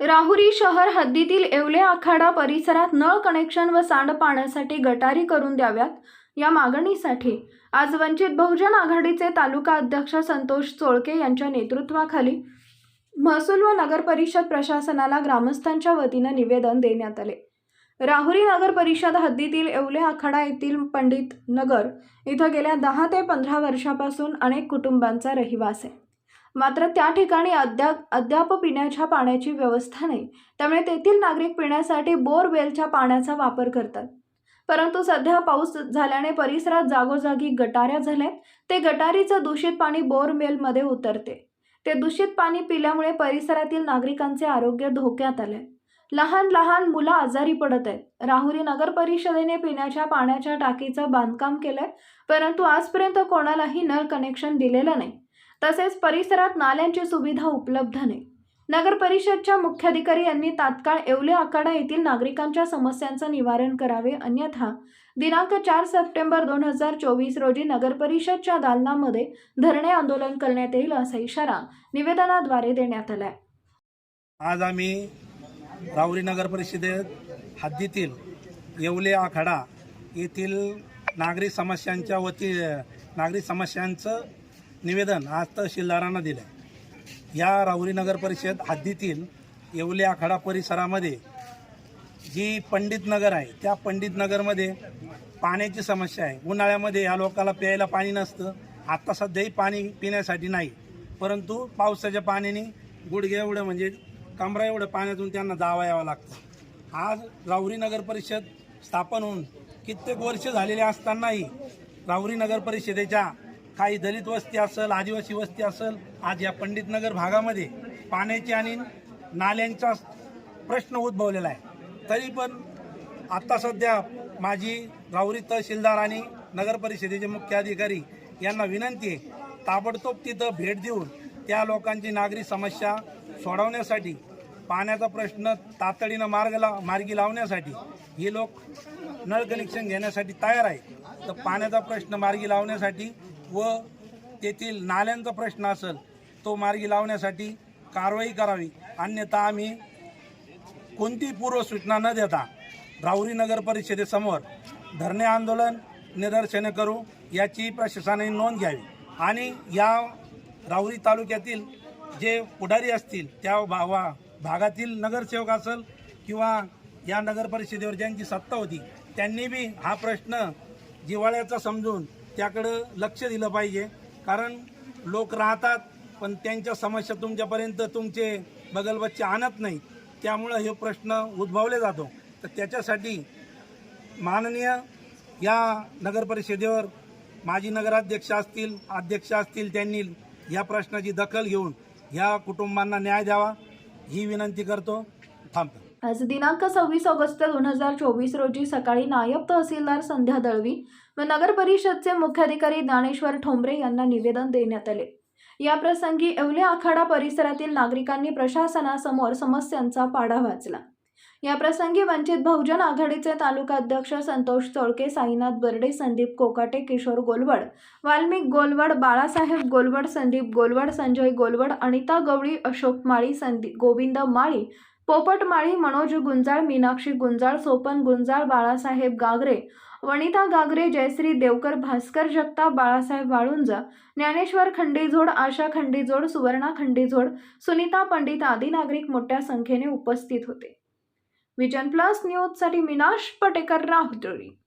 राहुरी शहर हद्दीतील येवले आखाडा परिसरात नळ कनेक्शन व सांडपाण्यासाठी गटारी करून द्याव्यात या मागणीसाठी. आज वंचित बहुजन आघाडीचे तालुका अध्यक्ष संतोष चोळके यांच्या नेतृत्वाखाली महसूल व नगर परिषद प्रशासनाला ग्रामस्थांच्या वतीनं निवेदन देण्यात आले. राहुरी नगर परिषद हद्दीतील येवले आखाडा येथील पंडित नगर इथं गेल्या दहा ते पंधरा वर्षापासून अनेक कुटुंबांचा रहिवास आहे. मात्र त्या ठिकाणी अद्याप अद्याप पिण्याच्या पाण्याची व्यवस्था नाही. त्यामुळे तेथील नागरिक पिण्यासाठी बोरवेलच्या पाण्याचा वापर करतात. परंतु सध्या पाऊस झाल्याने परिसरात जागोजागी गटाऱ्या झाल्या. ते गटारीचं दूषित पाणी बोरवेलमध्ये उतरते. ते दूषित पाणी पिल्यामुळे परिसरातील नागरिकांचे आरोग्य धोक्यात आले लहान लहान मुलं आजारी पडत आहेत. राहुरी नगर परिषदेने पिण्याच्या पाण्याच्या टाकीचं बांधकाम केलंय. परंतु आजपर्यंत कोणालाही नळ कनेक्शन दिलेलं नाही. तसेच परिसरात नाल्यांची सुविधा उपलब्ध नाही. नगर परिषदच्या मुख्याधिकारी यांनी तात्काळ येवले आखाडा येथील नागरिकांच्या समस्यांचं निवारण करावे अन्यथा दिनांक चार सप्टेंबर दोन हजार चोवीस रोजी नगर परिषदच्या दालनामध्ये धरणे आंदोलन करण्यात येईल असा इशारा निवेदनाद्वारे देण्यात आलाय. आज आम्ही राहुरी नगर परिषदेत हद्दीतील येवले आखाडा येथील नागरिक समस्यांच्या वती नागरिक समस्यांचं निवेदन आज तहसीलदारांना दिलं या राहुरी नगर परिषद हद्दीतील येवले आखाडा परिसरामध्ये जी पंडित नगर आहे त्या पंडित नगरमध्ये पाण्याची समस्या आहे. उन्हाळ्यामध्ये या लोकाला प्यायला पाणी नसतं. आत्ता सध्याही पाणी पिण्यासाठी नाही. परंतु पावसाच्या पाण्याने गुडघे एवढं म्हणजे कमरा एवढं पाण्यातून त्यांना दावा यावं लागतं. आज राहुरी नगर परिषद स्थापन होऊन कित्येक वर्ष झालेले असतानाही राहुरी नगर परिषदेच्या काही दलित वस्ती असेल आदिवासी वस्ती असेल आज या पंडित नगर भागामध्ये पाण्याची आणि नाल्यांचा प्रश्न उद्भवलेला आहे. तरी पण आत्ता सध्या माझी राहुरी तहसीलदार आणि नगर परिषदेचे मुख्य अधिकारी यांना विनंती आहे ताबडतोब तिथं भेट देऊन त्या लोकांची नागरी समस्या सोडवण्यासाठी पाण्याचा प्रश्न तातडीनं मार्ग ला मार्गी लावण्यासाठी हे लोक नळ कनेक्शन घेण्यासाठी तयार आहे तर पाण्याचा प्रश्न मार्गी लावण्यासाठी व तेथील नाल्यांचा प्रश्न असेल तो मार्गी लावण्यासाठी कारवाई करावी. अन्यथा आम्ही कोणतीही पूर्वसूचना न देता राहुरी नगर परिषदेसमोर धरणे आंदोलन निदर्शने करू याची प्रशासनाने नोंद घ्यावी. आणि या राहुरी तालुक्यातील जे पुढारी असतील त्या भावा भागातील नगरसेवक असेल किंवा या नगर परिषदेवर ज्यांची सत्ता होती त्यांनी बी हा प्रश्न जिव्हाळ्याचा समजून त्याकडं लक्ष दिलं पाहिजे. कारण लोक राहतात पण त्यांच्या समस्या तुमच्यापर्यंत तुमचे बगलबच्चे आणत नाही त्यामुळं हे प्रश्न उद्भवले जातो. तर त्याच्यासाठी माननीय या नगरपरिषदेवर माजी नगराध्यक्ष असतील अध्यक्ष असतील त्यांनी या प्रश्नाची दखल घेऊन या कुटुंबांना न्याय द्यावा ही विनंती करतो. थांबतो आज दिनांक सव्वीस ऑगस्ट दोन हजार चोवीस रोजी सकाळी नायब तहसीलदार संध्या दळवी व नगर परिषदचे मुख्याधिकारी ज्ञानेश्वर ठोंबरे यांना निवेदन देण्यात आले. या प्रसंगी येवले आखाडा परिसरातील नागरिकांनी प्रशासनासमोर समस्यांचा पाडा वाचला. या प्रसंगी वंचित बहुजन आघाडीचे तालुका अध्यक्ष संतोष चोळके साईनाथ बर्डे संदीप कोकाटे किशोर गोलवड वाल्मिक गोलवड बाळासाहेब गोलवड संदीप गोलवड संजय गोलवड अनिता गवळी अशोक माळी संदीप गोविंद माळी पोपटमाळी मनोज गुंजाळ मीनाक्षी गुंजाळ सोपन गुंजाळ बाळासाहेब गागरे वनिता गागरे जयश्री देवकर भास्कर जगताप बाळासाहेब वाळुंज ज्ञानेश्वर खंडीझोड आशा खंडीझोड सुवर्णा खंडीझोड सुनीता पंडित आदी नागरिक मोठ्या संख्येने उपस्थित होते. विजन प्लस न्यूजसाठी मीनाश पटेकर राहुतळी